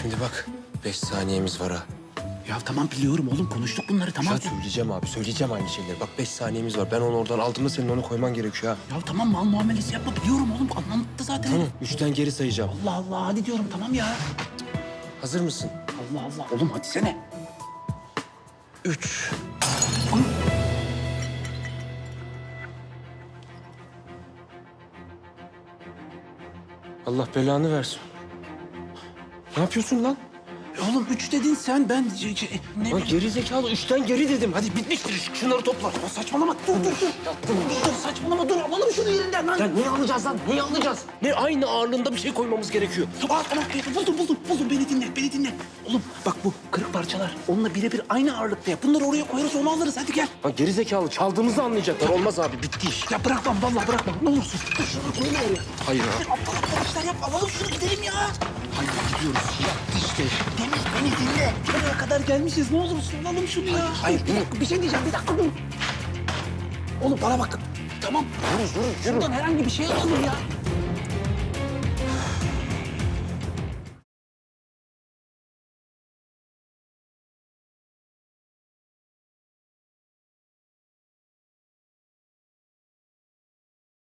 Şimdi bak beş saniyemiz var ha. Ya tamam biliyorum oğlum konuştuk bunları tamam. Ya söyleyeceğim abi söyleyeceğim aynı şeyleri. Bak beş saniyemiz var. Ben onu oradan aldığımda senin onu koyman gerekiyor ha. Ya tamam mal muamelesi yapma biliyorum oğlum anlattı zaten. Tamam üçten geri sayacağım. Allah Allah hadi diyorum tamam ya. Hazır mısın? Allah Allah oğlum hadi sene. Üç. Allah belanı versin. Ne yapıyorsun lan? E Oğlum üç dedin sen ben c- c- ne Lan geri zekalı üçten geri dedim. Hadi bitmiştir iş. Şunları topla. Ya saçmalama dur dur dur. Dur, dur saçmalama dur alalım şunu yerinden lan. Ya niye alacağız lan? Niye alacağız? Ne aynı ağırlığında bir şey koymamız gerekiyor. Aa, tamam e, buldum buldum buldum beni dinle beni dinle. Oğlum bak bu kırık parçalar onunla birebir aynı ağırlıkta yap. Bunları oraya koyarız onu alırız hadi gel. Lan geri zekalı çaldığımızı anlayacaklar. Olmaz abi bitti iş. Ya bırakmam vallahi bırakmam ne olursun. Dur şunu koyma oraya. Hayır abi. Yap alalım şunu gidelim ya. Hayır gidiyoruz. Ya işte. Demir beni dinle. Buraya kadar gelmişiz ne olursun alalım şunu ya. hayır, bir dakika bir şey diyeceğim bir dakika dur. Oğlum bana bak. Tamam. Yürü yürü yürü. Şuradan herhangi bir şey alalım ya.